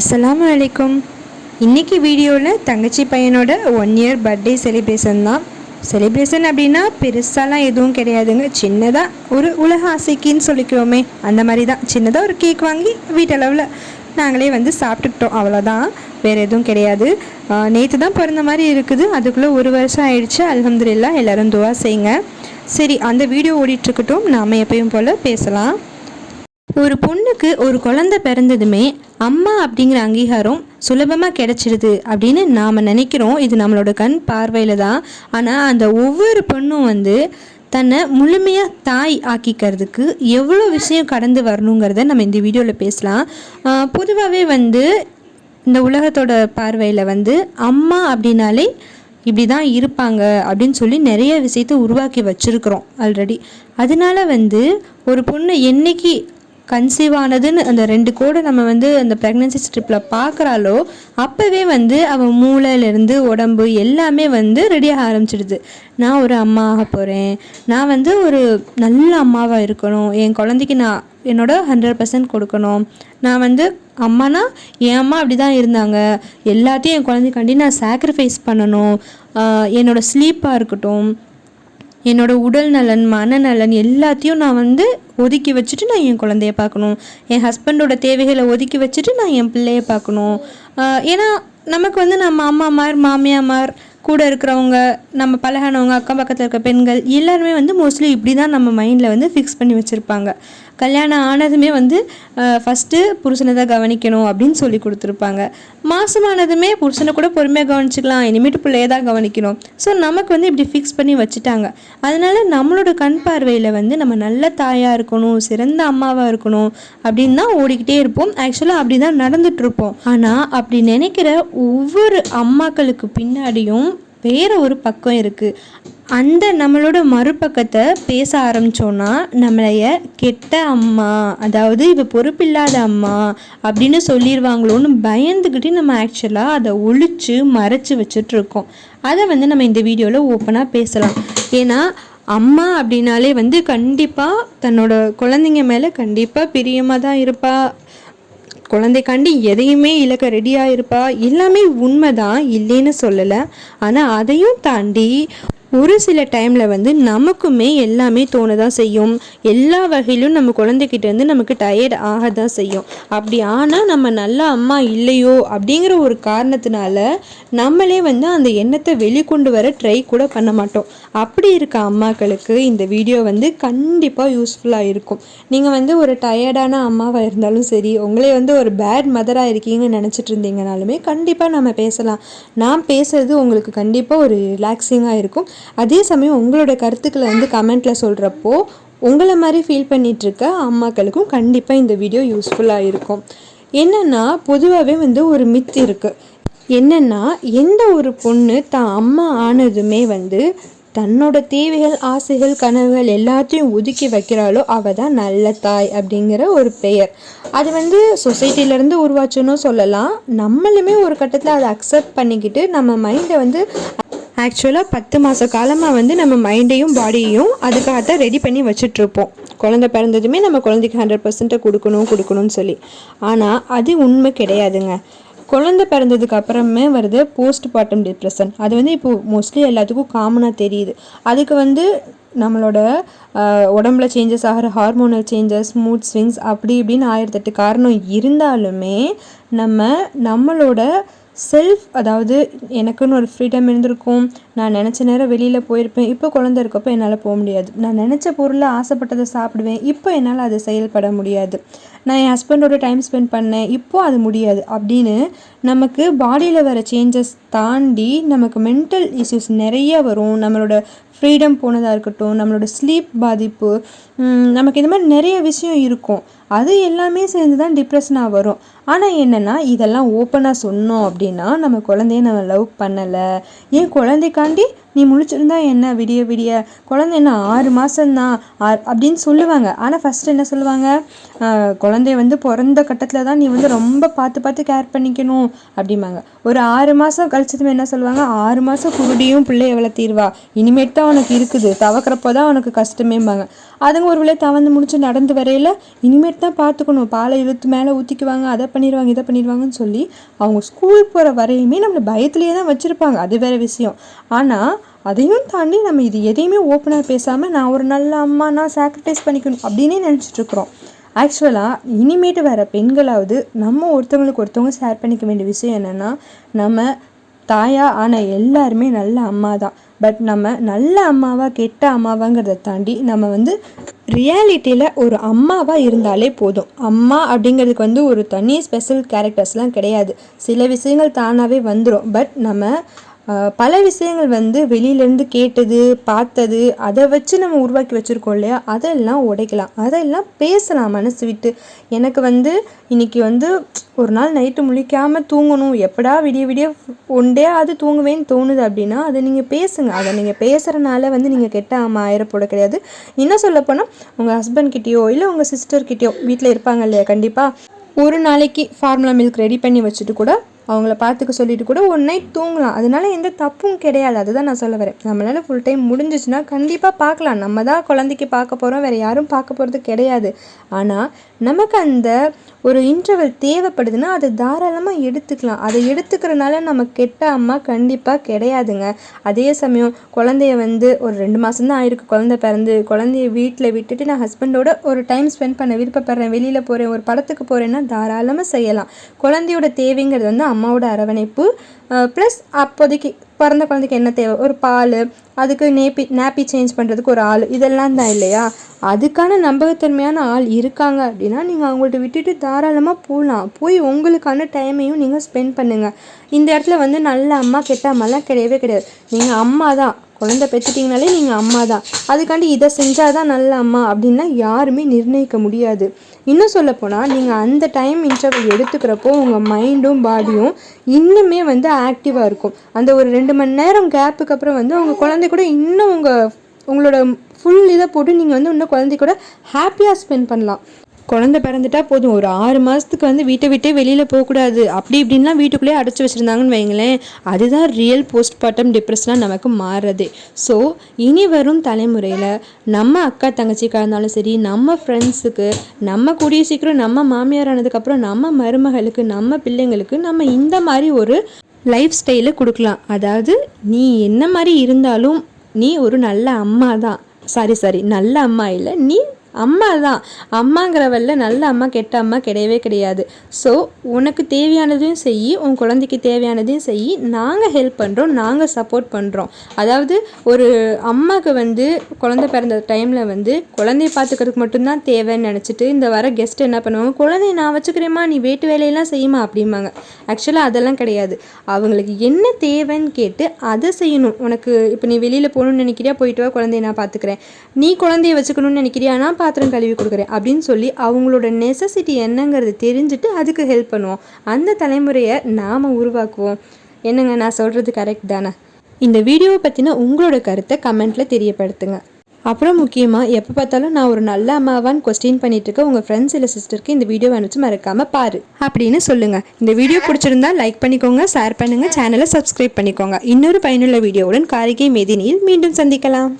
அஸ்ஸலாமு வலைக்கும் இன்றைக்கி வீடியோவில் தங்கச்சி பையனோட ஒன் இயர் பர்த்டே செலிப்ரேஷன் தான். செலிப்ரேஷன் அப்படின்னா பெருசாலாம் எதுவும் கிடையாதுங்க. சின்னதாக ஒரு உலக ஆசைக்குன்னு சொல்லிக்கிறோமே. அந்த மாதிரி தான். சின்னதாக ஒரு கேக் வாங்கி வீட்டளவில் நாங்களே வந்து சாப்பிட்டுக்கிட்டோம். அவ்வளோதான் வேறு எதுவும் கிடையாது. நேற்று தான் பிறந்த மாதிரி இருக்குது. அதுக்குள்ளே ஒரு வருஷம் ஆயிடுச்சு. அலமதுல்லா எல்லோரும் துவா செய்யுங்க. சரி அந்த வீடியோ ஓடிட்டுருக்கட்டும் நாம் எப்பயும் போல் பேசலாம். ஒரு பொண்ணுக்கு ஒரு குழந்தை பிறந்ததுமே அம்மா அப்படிங்கிற அங்கீகாரம் சுலபமாக கிடைச்சிடுது அப்படின்னு நாம் நினைக்கிறோம். இது நம்மளோட கண் பார்வையில் தான். ஆனால் அந்த ஒவ்வொரு பொண்ணும் வந்து தன்னை முழுமையாக தாய் ஆக்கிக்கிறதுக்கு எவ்வளோ விஷயம் கடந்து வரணுங்கிறத நம்ம இந்த வீடியோவில் பேசலாம். பொதுவாகவே வந்து இந்த உலகத்தோட பார்வையில் வந்து அம்மா அப்படின்னாலே இப்படி தான் இருப்பாங்க அப்படின்னு சொல்லி நிறைய விஷயத்தை உருவாக்கி வச்சுருக்குறோம் ஆல்ரெடி. அதனால வந்து ஒரு பொண்ணு என்னைக்கு கன்சீவ் ஆனதுன்னு அந்த ரெண்டு கோடை நம்ம வந்து அந்த ப்ரெக்னன்சி ஸ்ட்ரிப்பில் பார்க்குறாலோ அப்போவே வந்து அவன் மூளையிலேருந்து உடம்பு எல்லாமே வந்து ரெடியாக ஆரம்பிச்சிடுது. நான் ஒரு அம்மா ஆக போகிறேன் நான் வந்து ஒரு நல்ல அம்மாவாக இருக்கணும். என் குழந்தைக்கு நான் என்னோட ஹண்ட்ரட் பர்சன்ட் கொடுக்கணும். நான் வந்து அம்மானா என் அம்மா அப்படி தான் இருந்தாங்க. எல்லாத்தையும் என் குழந்தைக்காண்டி நான் சாக்ரிஃபைஸ் பண்ணணும். என்னோடய ஸ்லீப்பாக இருக்கட்டும். என்னோடய உடல் நலன் மனநலன் எல்லாத்தையும் நான் வந்து ஒதுக்கி வச்சுட்டு நான் என் குழந்தைய பார்க்கணும். என் ஹஸ்பண்டோட தேவைகளை ஒதுக்கி வச்சுட்டு நான் என் பிள்ளைய பார்க்கணும். ஏன்னா நமக்கு வந்து நம்ம அம்மாமார் மாமியாமார் கூட இருக்கிறவங்க நம்ம பழகினவங்க அக்கம் பக்கத்தில் இருக்க பெண்கள் எல்லாருமே வந்து மோஸ்ட்லி இப்படி தான் நம்ம மைண்டில் வந்து ஃபிக்ஸ் பண்ணி வச்சுருப்பாங்க. கல்யாணம் ஆனதுமே வந்து ஃபஸ்ட்டு புருஷனை தான் கவனிக்கணும் அப்படின்னு சொல்லி கொடுத்துருப்பாங்க. மாதமானதுமே புருஷனை கூட பொறுமையாக கவனிச்சிக்கலாம் இனிமேட்டு பிள்ளைய தான் கவனிக்கணும். ஸோ நமக்கு வந்து இப்படி ஃபிக்ஸ் பண்ணி வச்சுட்டாங்க. அதனால் நம்மளோட கண் பார்வையில் வந்து நம்ம நல்ல தாயாக இருக்கணும் சிறந்த அம்மாவாக இருக்கணும் அப்படின்னு தான் ஓடிக்கிட்டே இருப்போம். ஆக்சுவலாக அப்படி தான் நடந்துகிட்ருப்போம் ஆனால் அப்படி நினைக்கிற ஒவ்வொரு அம்மாக்களுக்கு பின்னாடியும் வேறு ஒரு பக்கம் இருக்குது அந்த நம்மளோட மறுபக்கத்தை பேச ஆரம்பித்தோன்னா நம்மளைய கெட்ட அம்மா அதாவது இப்போ பொறுப்பில்லாத அம்மா அப்படின்னு சொல்லிடுவாங்களோன்னு பயந்துக்கிட்டு நம்ம ஆக்சுவலாக அதை ஒழிச்சு மறைச்சி வச்சுட்ருக்கோம் அதை வந்து நம்ம இந்த வீடியோவில் ஓப்பனாக பேசலாம். ஏன்னா அம்மா அப்படின்னாலே வந்து கண்டிப்பாக தன்னோட குழந்தைங்க மேலே கண்டிப்பாக பிரியமாக தான் இருப்பாள் குழந்தைக்காண்டி எதையுமே இழக்க ரெடியாக இருப்பா. எல்லாமே உண்மைதான் இல்லைன்னு சொல்லலை. ஆனால் அதையும் தாண்டி ஒரு சில டைமில் வந்து நமக்குமே எல்லாமே தோண தான் செய்யும். எல்லா வகையிலும் நம்ம குழந்தைகிட்டேருந்து நமக்கு டயர்ட் ஆக தான் செய்யும். அப்படி ஆனால் நம்ம நல்ல அம்மா இல்லையோ அப்படிங்கிற ஒரு காரணத்தினால நம்மளே வந்து அந்த எண்ணத்தை வெளிக்கொண்டு வர ட்ரை கூட பண்ண மாட்டோம். அப்படி இருக்க அம்மாக்களுக்கு இந்த வீடியோ வந்து கண்டிப்பாக யூஸ்ஃபுல்லாக இருக்கும். நீங்கள் வந்து ஒரு டயர்டான அம்மாவாக இருந்தாலும் சரி உங்களே வந்து ஒரு பேட் மதராக இருக்கீங்கன்னு நினச்சிட்டு இருந்தீங்கனாலுமே கண்டிப்பாக நம்ம பேசலாம். நான் பேசுறது உங்களுக்கு கண்டிப்பாக ஒரு ரிலாக்ஸிங்காக இருக்கும். அதே சமயம் உங்களோட கருத்துக்களை வந்து கமெண்ட்டில் சொல்கிறப்போ உங்களை மாதிரி ஃபீல் பண்ணிகிட்ருக்க அம்மாக்களுக்கும் கண்டிப்பாக இந்த வீடியோ யூஸ்ஃபுல்லாக இருக்கும். என்னென்னா பொதுவாகவே வந்து ஒரு மித் இருக்குது என்னென்னா எந்த ஒரு பொண்ணு தான் அம்மா ஆனதுமே வந்து தன்னோட தேவைகள் ஆசைகள் கனவுகள் எல்லாத்தையும் ஒதுக்கி வைக்கிறாளோ அவள் தான் நல்ல தாய் அப்படிங்கிற ஒரு பெயர். அது வந்து சொசைட்டிலேருந்து உருவாச்சுன்னு சொல்லலாம். நம்மளுமே ஒரு கட்டத்தில் அதை அக்செப்ட் பண்ணிக்கிட்டு நம்ம மைண்டை வந்து ஆக்சுவலாக பத்து மாத காலமாக வந்து நம்ம மைண்டையும் பாடியையும் அதுக்காக தான் ரெடி பண்ணி வச்சுட்ருப்போம் குழந்த பிறந்ததுமே நம்ம குழந்தைக்கு ஹண்ட்ரட் பர்சன்ட்டை கொடுக்கணும் கொடுக்கணும்னு சொல்லி. ஆனால் அது உண்மை கிடையாதுங்க. குழந்த பிறந்ததுக்கு அப்புறமே வருது போஸ்ட் பார்ட்டம் டிப்ரெஷன் அது வந்து இப்போ மோஸ்ட்லி எல்லாத்துக்கும் காமனாக தெரியுது. அதுக்கு வந்து நம்மளோட உடம்புல சேஞ்சஸ் ஆகிற ஹார்மோனல் சேஞ்சஸ் மூட் ஸ்விங்ஸ் அப்படி இப்படின்னு ஆயிரத்தெட்டு காரணம் இருந்தாலுமே நம்ம நம்மளோட செல்ஃப் அதாவது எனக்குன்னு ஒரு ஃப்ரீடம் இருந்திருக்கும். நான் நினச்ச நேரம் வெளியில் போயிருப்பேன். இப்போ குழந்த இருக்கப்போ என்னால் போக முடியாது. நான் நினச்ச பொருளை ஆசைப்பட்டதை சாப்பிடுவேன். இப்போ என்னால் அது செயல்பட முடியாது. நான் என் ஹஸ்பண்டோட டைம் ஸ்பெண்ட் பண்ணேன். இப்போது அது முடியாது. அப்படின்னு நமக்கு பாடியில் வர சேஞ்சஸ் தாண்டி நமக்கு மென்டல் இஷ்யூஸ் நிறைய வரும். நம்மளோட ஃப்ரீடம் போனதாக இருக்கட்டும் நம்மளோட ஸ்லீப் பாதிப்பு நமக்கு இந்த மாதிரி நிறைய விஷயம் இருக்கும். அது எல்லாமே சேர்ந்து தான் டிப்ரெஷனாக வரும். ஆனால் என்னென்னா இதெல்லாம் ஓப்பனாக சொன்னோம் அப்படின்னா நம்ம குழந்தைய நம்ம லவ் பண்ணலை. என் குழந்தைக்காண்டி நீ முழிச்சிருந்தா என்ன விடிய விடிய? குழந்தை என்ன ஆறு மாதம்தான் அப்படின்னு சொல்லுவாங்க. ஆனால் ஃபஸ்ட்டு என்ன சொல்லுவாங்க? குழந்தைய வந்து பிறந்த கட்டத்தில் தான் நீ வந்து ரொம்ப பார்த்து பார்த்து கேர் பண்ணிக்கணும் அப்படிம்பாங்க. ஒரு ஆறு மாதம் கழிச்சதுமே என்ன சொல்லுவாங்க? ஆறு மாதம் குருடியும் பிள்ளைய வளர்த்திடுவா. இனிமேட்டு தான் உனக்கு இருக்குது. தவக்கிறப்போ தான் உனக்கு கஷ்டமேம்பாங்க. அதுங்க ஒரு வேளை தவந்து முடிச்சு நடந்து வரையில இனிமேட்டு தான் பார்த்துக்கணும். பாலை இழுத்து மேலே ஊற்றிக்குவாங்க அதை பண்ணிடுவாங்க இதை பண்ணிடுவாங்கன்னு சொல்லி அவங்க ஸ்கூல் போகிற வரையுமே நம்மளை பயத்துலேயே தான் வச்சுருப்பாங்க. அது வேற விஷயம். ஆனால் அதையும் தாண்டி நம்ம இது எதையுமே ஓப்பனாக பேசாமல் நான் ஒரு நல்ல அம்மா நான் சாக்ரிஃபைஸ் பண்ணிக்கணும் அப்படின்னே நினச்சிட்ருக்குறோம் ஆக்சுவலாக இனிமேட்டு வர பெண்களாவது நம்ம ஒருத்தவங்களுக்கு ஒருத்தவங்க ஷேர் பண்ணிக்க வேண்டிய விஷயம் என்னென்னா நம்ம தாயா ஆன எல்லாருமே நல்ல அம்மா தான். பட் நம்ம நல்ல அம்மாவா கெட்ட அம்மாவாங்கிறத தாண்டி நம்ம வந்து ரியாலிட்டியில் ஒரு அம்மாவாக இருந்தாலே போதும். அம்மா அப்படிங்கிறதுக்கு வந்து ஒரு தனி ஸ்பெஷல் கேரக்டர்ஸ்லாம் கிடையாது. சில விஷயங்கள் தானாகவே வந்துடும் பட் நம்ம பல விஷயங்கள் வந்து வெளியிலேருந்து கேட்டது பார்த்தது அதை வச்சு நம்ம உருவாக்கி வச்சுருக்கோம் இல்லையா? அதெல்லாம் உடைக்கலாம். அதெல்லாம் பேசலாம் மனசு விட்டு. எனக்கு வந்து இன்றைக்கி வந்து ஒரு நாள் நைட்டு முழிக்காமல் தூங்கணும். எப்படா விடிய விடிய ஒன்றே அது தூங்குவேன்னு தோணுது அப்படின்னா அதை நீங்கள் பேசுங்க. அதை நீங்கள் பேசுகிறனால வந்து நீங்கள் கெட்ட அம்மா ஆயிரப்போட கிடையாது. இன்னும் சொல்லப்போனால் உங்கள் ஹஸ்பண்ட்கிட்டேயோ இல்லை உங்கள் சிஸ்டர் கிட்டேயோ வீட்டில் இருப்பாங்க இல்லையா? கண்டிப்பாக ஒரு நாளைக்கு ஃபார்முலா மில்க் ரெடி பண்ணி வச்சுட்டு கூட அவங்கள பார்த்துக்க சொல்லிட்டு கூட ஒன் நைட் தூங்கலாம். அதனால எந்த தப்பும் கிடையாது. அதுதான் நான் சொல்ல வரேன். நம்மளால் ஃபுல் டைம் முடிஞ்சிச்சுன்னா கண்டிப்பாக பார்க்கலாம். நம்ம தான் குழந்தைக்கு பார்க்க போகிறோம் வேறு யாரும் பார்க்க போகிறது கிடையாது. ஆனால் நமக்கு அந்த ஒரு இன்டர்வல் தேவைப்படுதுன்னா அதை தாராளமாக எடுத்துக்கலாம். அதை எடுத்துக்கிறனால நம்ம கெட்ட அம்மா கண்டிப்பாக கிடையாதுங்க. அதே சமயம் குழந்தைய வந்து ஒரு ரெண்டு மாதம் தான் ஆயிருக்கு. குழந்தை பிறந்து குழந்தைய வீட்டில் விட்டுட்டு நான் ஹஸ்பண்டோட ஒரு டைம் ஸ்பெண்ட் பண்ண விருப்பப்படுறேன். வெளியில் போகிறேன் ஒரு படத்துக்கு போகிறேன்னா தாராளமாக செய்யலாம். குழந்தையோட தேவைங்கிறது வந்து அம்மாவோட அரவணைப்பு ப்ளஸ் அப்போதைக்கு பிறந்த குழந்தைக்கு என்ன தேவை? ஒரு பால் அதுக்கு நேப்பி நாப்பி சேஞ்ச் பண்ணுறதுக்கு ஒரு ஆள் இதெல்லாம் தான் இல்லையா? அதுக்கான நம்பகத்தன்மையான ஆள் இருக்காங்க அப்படின்னா நீங்கள் அவங்கள்ட்ட விட்டுட்டு தாராளமாக போகலாம் போய் உங்களுக்கான டைமையும் நீங்கள் ஸ்பெண்ட் பண்ணுங்கள் இந்த இடத்துல வந்து நல்ல அம்மா கெட்ட அம்மாலாம் கிடையவே கிடையாது. நீங்கள் அம்மா தான் குழந்த பெற்றுட்டிங்கனாலே நீங்கள் அம்மா தான் அதுக்காண்டி இதை செஞ்சால் தான் நல்ல அம்மா அப்படின்னா யாருமே நிர்ணயிக்க முடியாது. இன்னும் சொல்லப்போனால் நீங்கள் அந்த டைம் இன்டர்வல் எடுத்துக்கிறப்போ உங்கள் மைண்டும் பாடியும் இன்னுமே வந்து ஆக்டிவாக இருக்கும். அந்த ஒரு ரெண்டு மணி நேரம் கேப்புக்கு அப்புறம் வந்து உங்கள் குழந்தை கூட இன்னும் உங்கள் உங்களோட ஃபுல் இதை போட்டு நீங்கள் வந்து இன்னும் குழந்தை கூட ஹாப்பியாக ஸ்பெண்ட் பண்ணலாம். குழந்தை பிறந்துட்டா போதும். ஒரு ஆறு மாதத்துக்கு வந்து வீட்டை விட்டே வெளியில் போகக்கூடாது. அப்படி இப்படின்லாம் வீட்டுக்குள்ளேயே அடைச்சி வச்சுருந்தாங்கன்னு வைங்களேன் அதுதான் ரியல் போஸ்ட் பார்ட்டம் டிப்ரெஷனாக நமக்கு மாறுறது. ஸோ இனி வரும் தலைமுறையில் நம்ம அக்கா தங்கச்சிக்காக இருந்தாலும் சரி நம்ம ஃப்ரெண்ட்ஸுக்கு நம்ம கூடிய சீக்கிரம் நம்ம மாமியார் ஆனதுக்கப்புறம் நம்ம மருமகளுக்கு நம்ம பிள்ளைங்களுக்கு நம்ம இந்த மாதிரி ஒரு லைஃப் ஸ்டைலை கொடுக்கலாம். அதாவது நீ என்ன மாதிரி இருந்தாலும் நீ ஒரு நல்ல அம்மா தான் சாரி சாரி நல்ல அம்மா இல்லை நீ அம்மா தான் அம்மாங்கிறவல்ல நல்ல அம்மா கெட்ட அம்மா கிடையவே கிடையாது. ஸோ உனக்கு தேவையானதையும் செய் உன் குழந்தைக்கு தேவையானதையும் செய். நாங்கள் ஹெல்ப் பண்ணுறோம் நாங்கள் சப்போர்ட் பண்ணுறோம் அதாவது ஒரு அம்மாவுக்கு வந்து குழந்தை பிறந்த டைமில் வந்து குழந்தைய பார்த்துக்கிறதுக்கு மட்டும்தான் தேவைன்னு நினச்சிட்டு இந்த வர கெஸ்ட் என்ன பண்ணுவாங்க? குழந்தைய நான் வச்சுக்கிறேம்மா நீ வீட்டு வேலையெல்லாம் செய்யுமா? அப்படிம்பாங்க. ஆக்சுவலாக அதெல்லாம் கிடையாது. அவங்களுக்கு என்ன தேவைன்னு கேட்டு அதை செய்யணும். உனக்கு இப்போ நீ வெளியில் போகணும்னு நினைக்கிறியா? போயிட்டு வா குழந்தைய நான் பார்த்துக்கிறேன். நீ குழந்தைய வச்சுக்கணும்னு நினைக்கிறியா? பாத்திரம் கழுவி கொடுக்குறேன் அப்படின்னு சொல்லி அவங்களோட நெசசிட்டி என்னங்கிறது தெரிஞ்சுட்டு அதுக்கு ஹெல்ப் பண்ணுவோம். அந்த தலைமுறையை நாம் உருவாக்குவோம். என்னங்க நான் சொல்கிறது கரெக்ட் தானே? இந்த வீடியோவை பற்றின உங்களோட கருத்தை கமெண்ட்டில் தெரியப்படுத்துங்க. அப்புறம் முக்கியமாக எப்போ பார்த்தாலும் நான் ஒரு நல்ல அம்மாவான்னு கொஸ்டின் பண்ணிட்டு இருக்க உங்கள் ஃப்ரெண்ட்ஸ் இல்லை சிஸ்டருக்கு இந்த வீடியோ அனுப்பிச்சு மறக்காமல் பாரு. அப்படின்னு சொல்லுங்கள் இந்த வீடியோ பிடிச்சிருந்தா லைக் பண்ணிக்கோங்க ஷேர் பண்ணுங்கள் சேனலை சப்ஸ்கிரைப் பண்ணிக்கோங்க. இன்னொரு பயனுள்ள வீடியோவுடன் காரிகை மெதினியில் மீண்டும் சந்திக்கலாம்.